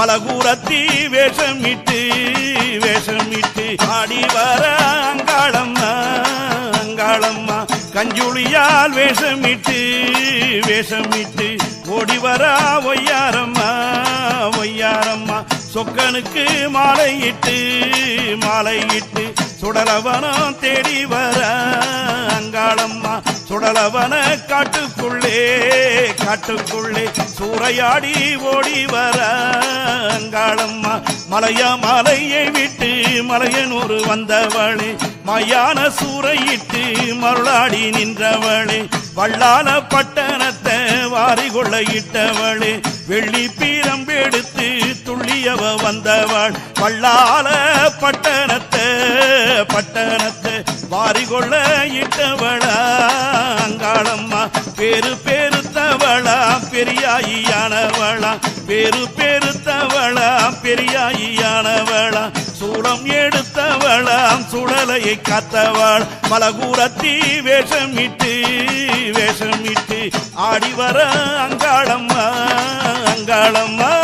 மலகூரத்தி வேஷமிட்டு வேஷமிட்டு ஆடி வர அங்காளம்மா அங்காளம்மா. கஞ்சுளியால் வேஷமிட்டு வேஷமிட்டு ஓடி வர ஒய்யாரம்மா ஒய்யாரம்மா. சொக்கனுக்கு மாலையிட்டு மாலையிட்டு சுடலவனம் தேடி வர அங்காளம்மா. சுடலவன காட்டுக்குள்ளே காட்டுக்குள்ளே சூறையாடி ஓடி வர அங்காளம்மா மலையா மலையை விட்டு மலையனூர் வந்தவளே. மயான சூறையிட்டு மருளாடி நின்றவளே. வள்ளால பட்டணத்தை வாரி கொள்ள இட்டவளே. வெள்ளி பீரம்பெடுத்து துள்ளியவ வந்தவள். வள்ளால பட்டணத்தை பட்டணத்தை வாரி கொள்ள இட்டவளா. அங்காளம்மா பேரு பேருத்தவளா பெரியாயியானவளா. பேரு பேருத்த சூளம் எடுத்தவளாம் சுடலையை காத்தவள். மலகூரத்தி வேஷமிட்டு வேஷமிட்டு ஆடி வர அங்காளம்மா அங்காளம்மா.